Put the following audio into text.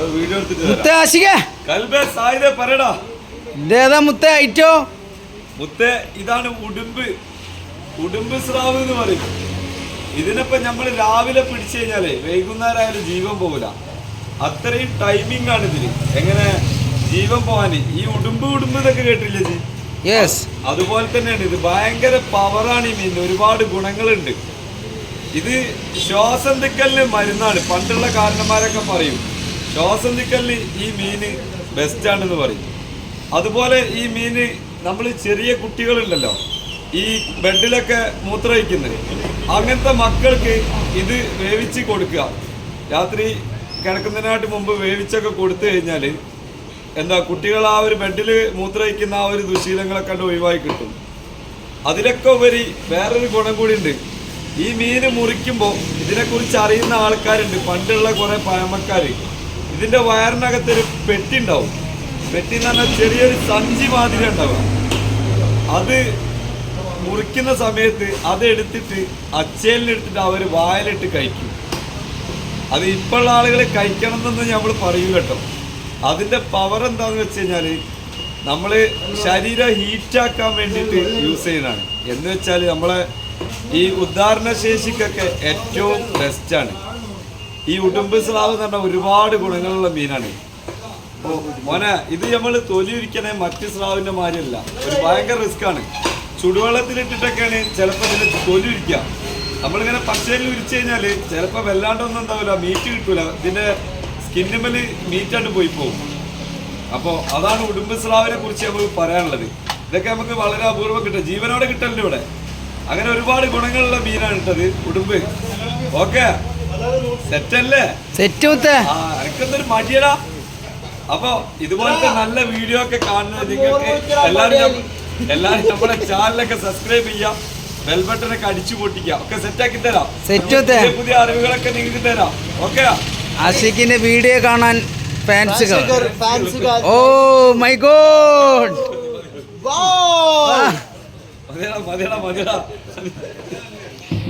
മുത്ത തരാം. ആശിക കൽബേ സായിദേ പറയടാ. ഇതേതാ മുത്ത ഐറ്റോ? മുത്തേ ഇതാണ് ഉടുമ്പ്. ഉടുമ്പ് സ്രാവ് എന്ന് പറയും. ഇതിനിപ്പോ നമ്മൾ രാവിലെ പിടിച്ചു കഴിഞ്ഞാലേ വൈകുന്നേരം ആയാലും ജീവൻ പോകില്ല അത്രയും ടൈമിംഗ് ആണ് ഇതിന് എങ്ങനെ ജീവൻ പോവാന്? ഈ ഉടുമ്പ് ഉടുമ്പ് എന്നൊക്കെ കേട്ടില്ലേ ജി? യെസ് അതുപോലെ തന്നെയാണ്. ഇത് ഭയങ്കര പവറാണ് ഈ മീനിന്. ഒരുപാട് ഗുണങ്ങളുണ്ട്. ഇത് ശ്വാസം തിക്കലിന് മരുന്നാണ്. പണ്ടുള്ള കാരണന്മാരൊക്കെ പറയും. തിക്കലിന് ഈ മീന് ബെസ്റ്റാണെന്ന് പറയും. അതുപോലെ ഈ മീന് നമ്മൾ ചെറിയ കുട്ടികളുണ്ടല്ലോ ഈ ബെഡിലൊക്കെ മൂത്രയിക്കുന്നത് അങ്ങനത്തെ മക്കൾക്ക് ഇത് വേവിച്ച് കൊടുക്കുക. രാത്രി കിടക്കുന്നതിനായിട്ട് മുമ്പ് വേവിച്ചൊക്കെ കൊടുത്തു കഴിഞ്ഞാൽ എന്താ കുട്ടികൾ ആ ഒരു ബെഡിൽ മൂത്രയിക്കുന്ന ആ ഒരു ദുശീലങ്ങളൊക്കെ കണ്ട് ഒഴിവായി കിട്ടും. അതിലൊക്കെ ഉപരി വേറൊരു ഗുണം കൂടി ഉണ്ട് ഈ മീന് മുറിക്കുമ്പോൾ ഇതിനെക്കുറിച്ച് അറിയുന്ന ആൾക്കാരുണ്ട്. പണ്ടുള്ള കുറേ പഴമക്കാർ ഇതിന്റെ വയറിനകത്തൊരു പെട്ടി ഉണ്ടാവും. പെട്ടി എന്ന് പറഞ്ഞാൽ ചെറിയൊരു സഞ്ചി മാതിരി ഉണ്ടാവുക അത് മുറിക്കുന്ന സമയത്ത് അത് എടുത്തിട്ട് അച്ചേലിനെടുത്തിട്ട് അവർ വായലിട്ട് കഴിക്കും. അത് ഇപ്പോഴുള്ള ആളുകൾ കഴിക്കണം എന്നൊന്നും നമ്മൾ പറയും കേട്ടോ. അതിന്റെ പവർ എന്താന്ന് വെച്ച് കഴിഞ്ഞാൽ നമ്മൾ ശരീരം ഹീറ്റാക്കാൻ വേണ്ടിയിട്ട് യൂസ് ചെയ്യുന്നതാണ്. എന്ന് വെച്ചാൽ നമ്മളെ ഈ ഉദ്ധാരണ ശേഷിക്കൊക്കെ ഏറ്റവും ബെസ്റ്റാണ് ഈ ഉടുമ്പ് സ്രാവ് എന്ന് പറഞ്ഞാൽ ഒരുപാട് ഗുണങ്ങളുള്ള മീനാണ്. മോനെ ഇത് നമ്മൾ തൊലി ഉരിക്കണേ മറ്റ് സ്രാവിന്റെ മാതിരിയല്ല. ഒരു ഭയങ്കര റിസ്ക് ആണ്. ചുടുവെള്ളത്തിലിട്ടിട്ടൊക്കെയാണ് ചിലപ്പോൾ ഇതിന് തൊലി ഉരിക്കുക നമ്മളിങ്ങനെ പച്ചയിൽ ഉരിച്ചു കഴിഞ്ഞാൽ ചിലപ്പോൾ വല്ലാണ്ടൊന്നും ഉണ്ടാവില്ല മീറ്റ് കിട്ടൂല. ഇതിന്റെ സ്കിന്നുമ്മൽ മീറ്റായിട്ട് പോയി പോകും. അപ്പോൾ അതാണ് ഉടുമ്പ് സ്രാവിനെ കുറിച്ച് നമുക്ക് പറയാനുള്ളത്. ഇതൊക്കെ നമുക്ക് വളരെ അപൂർവം കിട്ടും. ജീവനോടെ കിട്ടല്ലോ ഇവിടെ. അങ്ങനെ ഒരുപാട് ഗുണങ്ങളുള്ള മീനാണ് ഇട്ടത് ഉടുമ്പ്. ഓക്കെ? സെറ്റല്ലേ? സെറ്റ് എനിക്കെന്തൊരു മടിയടാ. അപ്പൊ ഇതുപോലത്തെ നല്ല വീഡിയോ ഒക്കെ കാണുന്നത് നിങ്ങൾക്ക് എല്ലാവരും എല്ലാവരും നമ്മുടെ ചാനലൊക്കെ സബ്സ്ക്രൈബ് ചെയ്യാം. ബെൽ ഒക്കെ അടിച്ചു പൊട്ടിക്കാം. ഒക്കെ സെറ്റാക്കി തരാം. സെറ്റ്. പുതിയ അറിവുകളൊക്കെ നിങ്ങൾക്ക് തരാം. ഓക്കെ ആഷിഖിന്റെ വീഡിയോ കാണാൻ ഫാൻസുകൾ ഓ മൈ ഗോഡ് മതിയടാ മതിയടാ മതിയടാ.